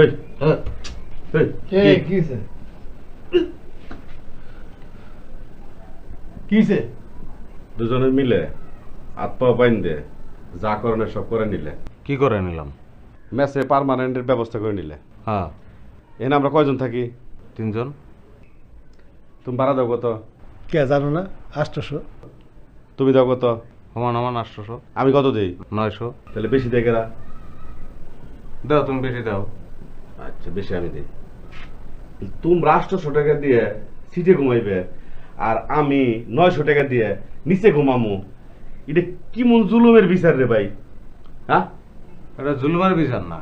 এই হ্যাঁ। এই কে কিছে কিছে দুজনে মিলে হাত পা বাইন দে যা করণের সব করে নিলে। কি করে নিলাম? মেসে পার্মানেন্টের ব্যবস্থা করে নিলে। হ্যাঁ। এনে আমরা কয়জন থাকি? তিনজন। তুমি ভাড়া দাও কত? কে জানো না? আষ্টশো তুমি দাও কত? সমান সমান আটশোশো আমি কত দিই? নয়শো। তাহলে বেশি দেয় কেরা? দাও তুমি বেশি দাও। আচ্ছা বেশি আমি দিই। তোমরা আটশোশো টাকা দিয়ে সিটে ঘুমাইবে আর আমি নয়শো টাকা দিয়ে নিচে ঘুমামু। এটা কি মন জুলুমের বিচার রে ভাই? হ্যাঁ এটা জুলুমার বিচার না।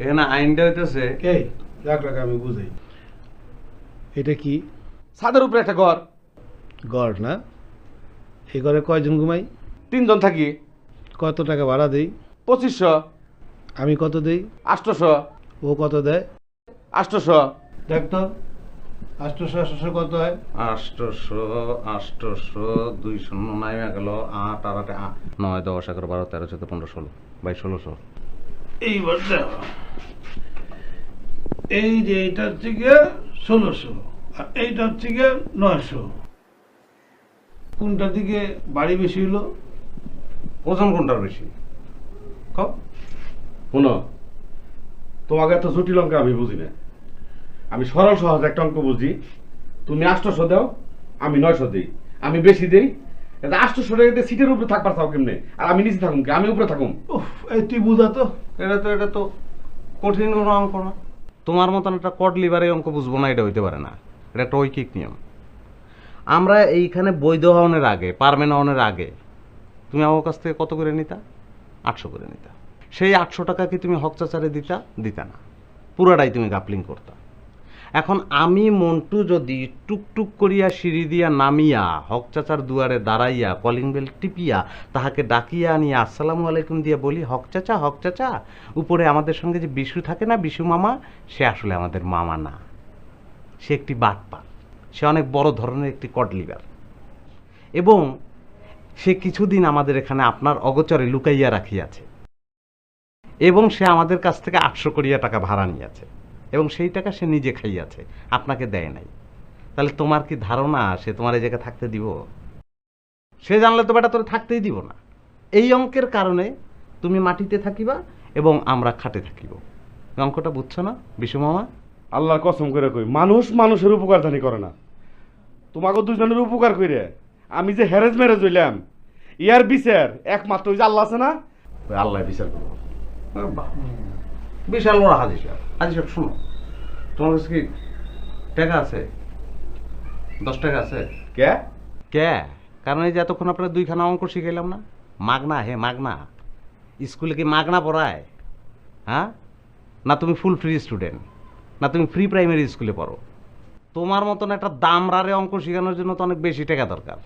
এখানে আইনটা হইতেছে কে রাখ রাখ আমি বুঝাই। এটা কি? ছাদের উপরে একটা ঘর। গড় না? এই ঘরে কয়জন ঘুমাই? তিনজন থাকি। কত টাকা ভাড়া দেই? পঁচিশশো। আমি কত দেই? আটশোশো। ও কত দেয়? আটশোশো দেখ তো আষ্টশো আষ্টশো কত হয়? আষ্টশো আষ্টশো দুই শূন্য নাইমে গেল আট আর আট নয় দশ এগারো বারো তেরো চোদ্দ পনেরো ষোলো বাইশ ষোলোশো। এইবার দেখো। এই যে এইটা হচ্ছে গিয়ে ষোলোশো আর এইটা হচ্ছে গিয়ে নয়শো। কোনটার দিকে বাড়ি বেশি হলো ওজন কোনটার বেশি? ক? শুনো তোমাকে এত জটিল অঙ্ক আমি বুঝি না। আমি সরল সহজ একটা অঙ্ক বুঝি। তুমি আটশোশো দাও আমি নয়শো দিই। আমি বেশি দিই এটা আটশোশো টাকা দিয়ে সিটের উপরে থাকবার চাও কেমনে? আর আমি নিচে থাকুম কি? আমি উপরে থাকুম? উফ এই তুই বুঝা তো। এটা তো এটা তো কঠিন কোনো অঙ্ক না। তোমার মতন একটা কড লিভারে অঙ্ক বুঝব না এটা হইতে পারে না। এটা একটা ঐকিক নিয়ম। আমরা এইখানে বৈধ হওয়ার আগে পারমেন হওয়ার আগে তুমি আমার কাছ থেকে কত করে নিতা? আটশো করে নিতা। সেই আটশো টাকা কি তুমি হক চাচারে দিতা? দিতা না। পুরাটাই তুমি গাপলিং করতা। এখন আমি মন্টু যদি টুকটুক করিয়া সিঁড়ি দিয়া নামিয়া হক চাচার দুয়ারে দাঁড়াইয়া কলিং বেল টিপিয়া তাহাকে ডাকিয়া আনিয়া আসসালামু আলাইকুম দিয়া বলি, হক চাচা হক চাচা, উপরে আমাদের সঙ্গে যে বিশু থাকে না, বিশু মামা, সে আসলে আমাদের মামা না। সে একটি বাটপা সে অনেক বড় ধরনের একটি কডলিভার এবং সে কিছুদিন আমাদের এখানে আপনার অগচরে লুকাইয়া রাখিয়াছে। এবং সে আমাদের কাছ থেকে আটশো কোটিয়া টাকা ভাড়া নিয়েছে। এবং সেই টাকা সে নিজে খাইয়াছে আপনাকে দেয় নাই। তাহলে তোমার কি ধারণা সে তোমার এই জায়গায় থাকতে দিব? সে জানলে তো বেটা তোর থাকতেই দিব না। এই অঙ্কের কারণে তুমি মাটিতে থাকিবা এবং আমরা খাটে থাকিব। অঙ্কটা বুঝছ না বিশু মামা? আল্লাহর কসম করে কই মানুষ মানুষের উপকার জানি করে না। তোমাকে দুজনের উপকার কইরে। আমি যে হ্যারেজ ম্যারেজ হইলাম ইয়ার বিচার একমাত্র ওই যে আল্লাহ আছে না? আল্লাহ বিচার করব বিশাল বড় হাজি সাহেব হাজি সাহেব শোনো। তোমার কাছে কি টাকা আছে? দশ টাকা আছে? কে? কে? কারণ এই যে এতক্ষণ আপনার দুইখানা অঙ্ক শিখাইলাম না। মাগনা হে মাগনা। স্কুলে কি মাগনা পড়ায়? হ্যাঁ? না তুমি ফুল ফ্রি স্টুডেন্ট না তুমি ফ্রি প্রাইমারি স্কুলে পড়ো? তোমার মতন একটা দামরারে অঙ্ক শেখানোর জন্য তো অনেক বেশি টাকা দরকার।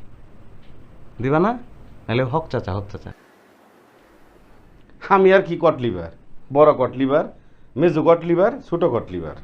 দিবা না? নাহলে হক চাচা হক চাচা। আমি আর কি কট লিভার? বড় কট লিভার মেজো কট লিভার ছোট কট লিভার।